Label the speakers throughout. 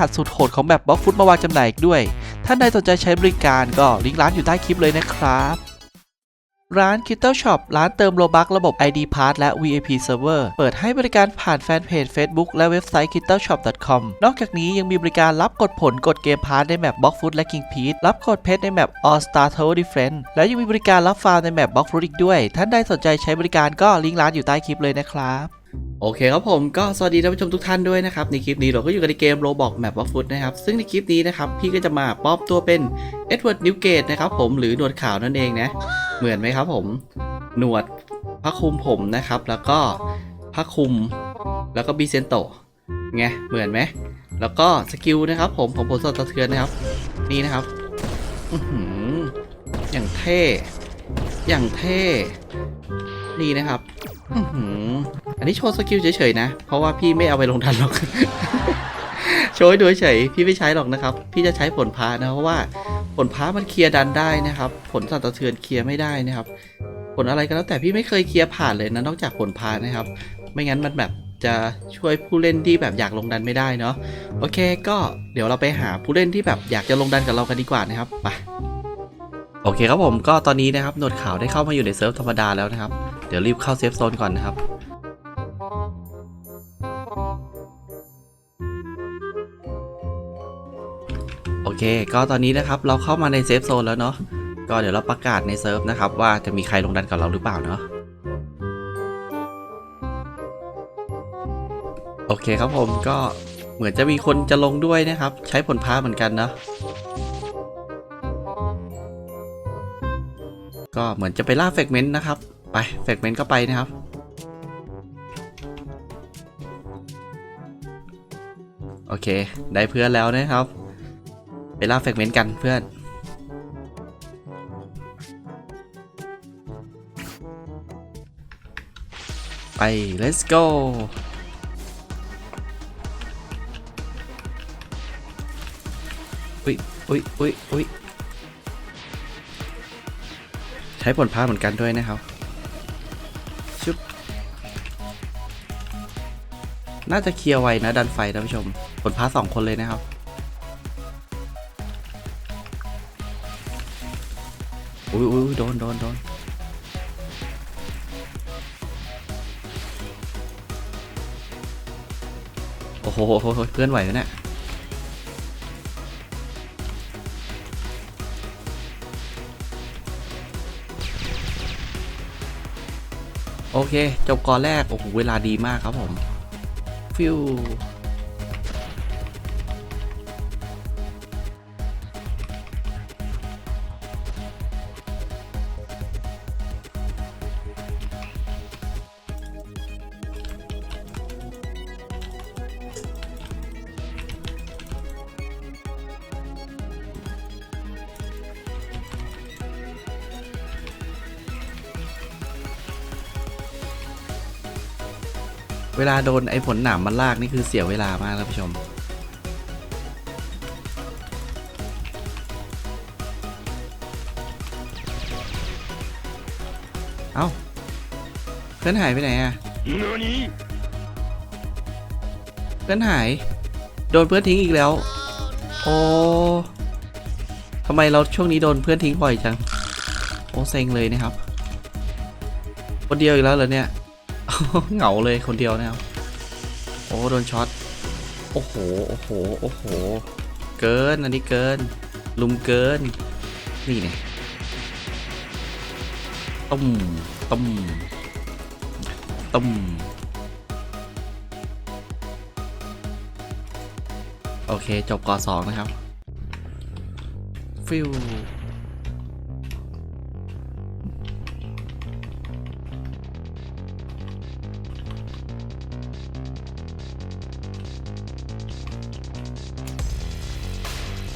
Speaker 1: หัสสุดโหดของแบบบล็อกฟุตมาวางจำหน่ายอีกด้วยท่านใดสนใจใช้บริการก็ลิงก์ร้านอยู่ใต้คลิปเลยนะครับร้าน k i t t l e Shop ร้านเติมโลบักระบบ ID Pass และ VIP Server เปิดให้บริการผ่านแฟนเพจ Facebook และเว็บไซต์ k i t t l e Shop com นอกจากนี้ยังมีบริการรับกดผลกดเกมพาร์ทในแมป Block Foot และ King p e t รับกดเพชรในแมป All Star Tower Defense และยังมีบริการรับฟาร์มในแมป Block Foot อีกด้วย ท่านใดสนใจใช้บริการก็ลิงก์ร้านอยู่ใต้คลิปเลยนะครับ โอเคครับผมก็สวัสดีท่านผู้ชมทุกท่านด้วยนะครับ ในคลิปนี้เราก็อยู่กันในเกม Roblox Map of Foot นะครับ ซึ่งในคลิปนี้นะครับ พี่ก็จะมาปลอมตัวเป็นเอ็ดเวิร์ดนิวเกตนะครับผมหรือหนวดขาวนั่นเองนะ เหมือนไหมครับผม หนวดผ้าคลุมผมนะครับ แล้วก็ผ้าคลุมแล้วก็บีเซนโตไงเหมือนไหม แล้วก็สกิลนะครับผมของผลสดสะเทือนนะครับ นี่นะครับอือหือย่างเท่ อย่างเท่ นี่นะครับ อื้ อันนี้โชว์สกิลเฉยๆนะ เพราะว่าพี่ไม่เอาไปลงทันหรอก โชว์ให้ดูเฉยพี่ไม่ใช้หรอกนะครับ พี่จะใช้ผลพานะเพราะว่าผลพามันเคลียร์ดันได้นะครับ ผลสั่นสะเทือนเคลียร์ไม่ได้นะครับ ผลอะไรก็แล้วแต่พี่ไม่เคยเคลียร์ผ่านเลยนะนอกจากผลพานะครับ ไม่งั้นมันแบบจะช่วยผู้เล่นที่แบบอยากลงดันไม่ได้เนาะโอเค ก็เดี๋ยวเราไปหาผู้เล่นที่แบบอยากจะลงดันกับเรากันดีกว่านะครับไปโอเคครับผมก็ตอนนี้นะครับหนวดขาวได้เข้ามาอยู่ในเซิร์ฟธรรมดาแล้วนะครับ เดี๋ยวรีบเข้าเซฟโซนก่อนนะครับ เค ก็ตอนนี้นะครับเราเข้ามาในเซฟโซนแล้วเนาะ ก็เดี๋ยวเราประกาศในเซิร์ฟนะครับว่าจะมีใครลงดันกับเราหรือเปล่าเนาะ โอเคครับผมก็เหมือนจะมีคนจะลงด้วยนะครับ ใช้ผลพาเหมือนกันเนาะ ก็เหมือนจะไปล่าเฟกเมนต์นะครับ ไปเฟกเมนต์ก็ไปนะครับโอเค ได้เพื่อนแล้วนะครับ ไปล่าเฟกเมนต์กันเพื่อน ไป let's go อุ้ยอุ้ยอุ้ยอุ้ยใช้ผลพาเหมือนกันด้วยนะครับชุบน่าจะเคลียร์ไวนะดันไฟท่านผู้ชมผลพาสองคนเลยนะครับ อุ้ยอุ้ยโดนโดนโดนโอ้โหโอ้โหโอ้โหเพื่อนไหวไหมเนี่ยโอเค จบก่อนแรก โอ้โห เวลาดีมากครับผม ฟิว เวลาโดนไอ้ผลหนามมันลากนี่คือเสียเวลามากท่านผู้ชม เอ้าเพื่อนหายไปไหนอะเพื่อนหาย โดนเพื่อนทิ้งอีกแล้ว โอ้ทำไมเราช่วงนี้โดนเพื่อนทิ้งบ่อยจัง โอ้เซ็งเลยนะครับ คนเดียวอีกแล้วเหรอเนี่ย เหงาเลยคนเดียวนะครับ โอ้โดนช็อต โอ้โห โอ้โห โอ้โห เกิน อันนี้เกิน ลุมเกิน นี่เนี่ยต้มต้มต้มโอเค จบกอสองนะครับ ฟิว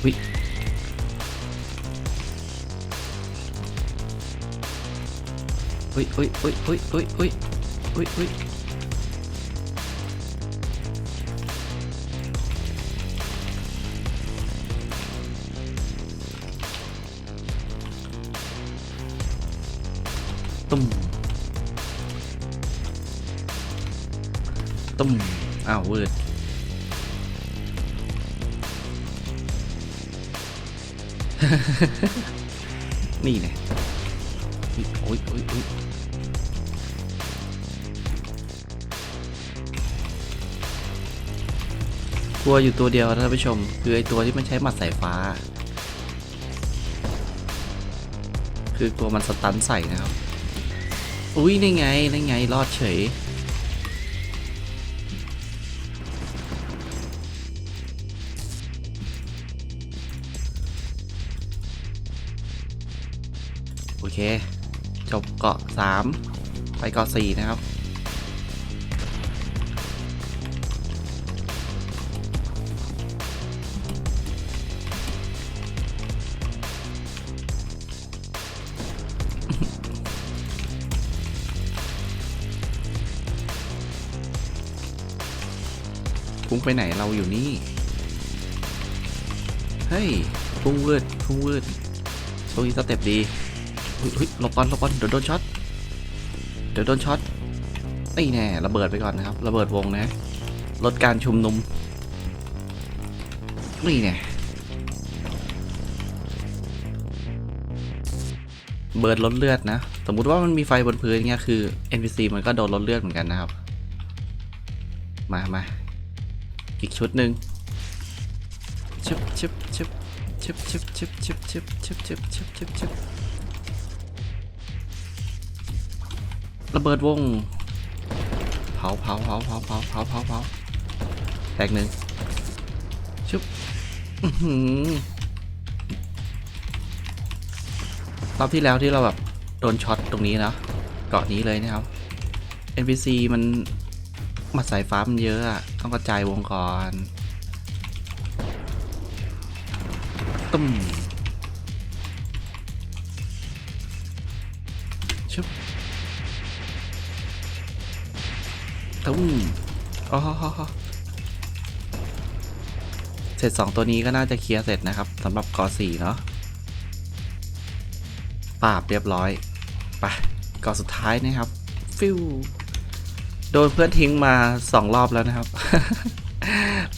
Speaker 1: วิอุ้ยอุ้ยอุ้ยอุ้ยอุ้ยอุ้ยอุ้ยอุ้ยตุ้มตุ้มอ้าวเวิร์ด นี่ไงโอ้ยโอ้ยโอ้ยกลัวอยู่ตัวเดียวนะท่านผู้ชม คือไอตัวที่มันใช้หมัดสายฟ้า คือตัวมันสตันใส่นะครับ อุ้ยนี่ไงนี่ไงรอดเฉย โอเค จบเกาะ 3 ไปเกาะ 4 นะครับ พุ่งไปไหนเราอยู่นี่ เฮ้ย พุ่งวืดพุ่งวืดโชว์อีกสเต็ปดี อุ๊ยหลบก่อนหลบก่อนเดี๋ยวโดนช็อตเดี๋ยวโดนช็อตนี่แน่ระเบิดไปก่อนนะครับระเบิดวงนะลดการชุมนุมนี่แน่เบิร์ดลดเลือดนะ สมมุติว่ามันมีไฟบนพื้นเงี้ยคือ NPC มันก็โดนลดเลือดเหมือนกันนะครับ มามาอีกชุดหนึ่งชึบชึบชึบชึบชึบชึบชึบชึบชึบชึบชึบชึบ ระเบิดวง เผาเผาเผาเผาเผาเผาเผาเผาแตกหนึ่งชุบอื้อหือรอบที่แล้วที่เราแบบโดนช็อตตรงนี้นะเกาะนี้เลยนะครับ NPC มันมาสายฟ้ามันเยอะอะต้องกระจายวงก่อนตุ้ม อ๋อเสร็จสองตัวนี้ก็น่าจะเคลียร์เสร็จนะครับสำหรับกอสี่เนาะปราบเรียบร้อยไปกอสุดท้ายนะครับ ฟิวโดนเพื่อนทิ้งมาสองรอบแล้วนะครับ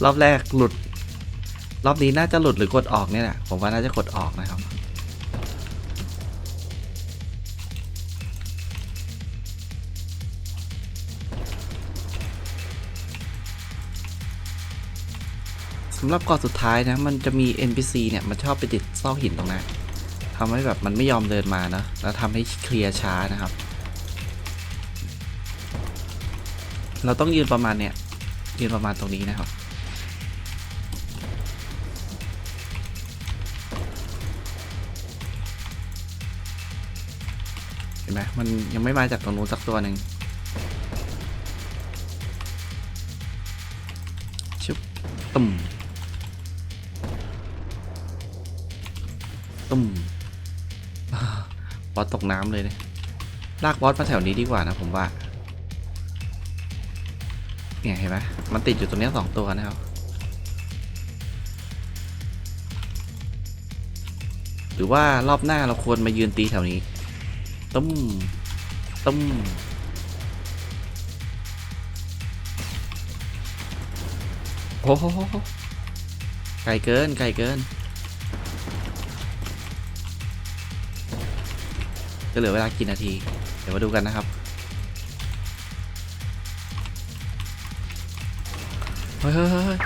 Speaker 1: รอบแรกหลุด รอบนี้น่าจะหลุดหรือกดออกเนี่ยแหละผมว่าน่าจะกดออกนะครับ สำหรับเกาะสุดท้ายนะ มันจะมี NPC เนี่ย มันชอบไปติดซอกหินตรงนั้นทำให้แบบมันไม่ยอมเดินมานะ แล้วทำให้เคลียร์ช้านะครับ เราต้องยืนประมาณเนี่ย ยืนประมาณตรงนี้นะครับเห็นไหมมันยังไม่มาจากตรงนู้นสักตัวหนึ่งชุบตุ่ม ตุ้มบอสตกน้ำเลยเนี่ยลากบอสมาแถวนี้ดีกว่านะผมว่า เนี่ยเห็นไหมมันติดอยู่ตรงนี้สองตัวนะครับ หรือว่ารอบหน้าเราควรมายืนตีแถวนี้ตุ้มตุ้มโอ้โหไกลเกินไกลเกิน จะเหลือเวลากี่นาที เดี๋ยวมาดูกันนะครับเฮ้ยเฮ้ยเฮ้ย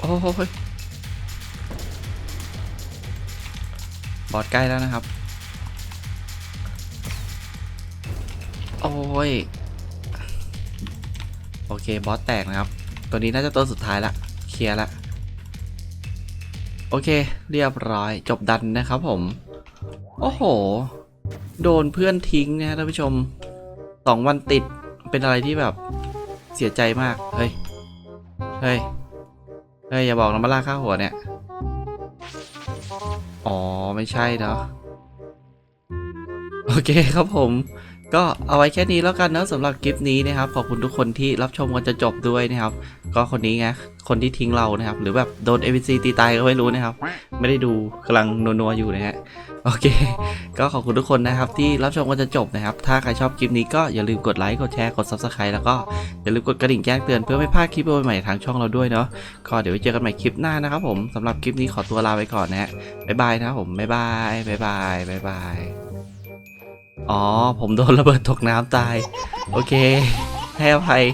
Speaker 1: โอ้ยบอสใกล้แล้วนะครับ โอ้ย โอเคบอสแตกนะครับ ตัวนี้น่าจะตัวสุดท้ายละเคลียร์ละโอเค เรียบร้อยจบดันนะครับผม โอ้โห โดนเพื่อนทิ้งนะท่านผู้ชมสองวันติดเป็นอะไรที่แบบเสียใจมาก เฮ้ย เฮ้ย เฮ้ย อย่าบอกนะมาล่าข้าหัวเนี่ย อ๋อ ไม่ใช่เนาะโอเคครับผม ก็เอาไว้แค่นี้แล้วกันนะสำหรับคลิปนี้นะครับ ขอบคุณทุกคนที่รับชมกันจะจบด้วยนะครับ ก็คนนี้ไงคนที่ทิ้งเรานะครับ หรือแบบโดน ABC ตีตายก็ไม่รู้นะครับ ไม่ได้ดูกำลังนัวๆอยู่นะฮะโอเค ก็ขอบคุณทุกคนนะครับ ที่รับชมกันจะจบนะครับ ถ้าใครชอบคลิปนี้ก็อย่าลืมกดไลค์กดแชร์กด Subscribe แล้วก็อย่าลืมกดกระดิ่งแจ้งเตือนเพื่อไม่พลาดคลิปใหม่ๆทางช่องเราด้วยเนาะก็เดี๋ยวไว้เจอกันใหม่คลิปหน้านะครับผมสำหรับคลิปนี้ขอตัวลาไปก่อนนะฮะบ๊ายบายนะครับผมบ๊ายบายบ๊ายบายบ๊ายบาย อ๋อ ผมโดนระเบิดตกน้ำตาย โอเค ให้อภัย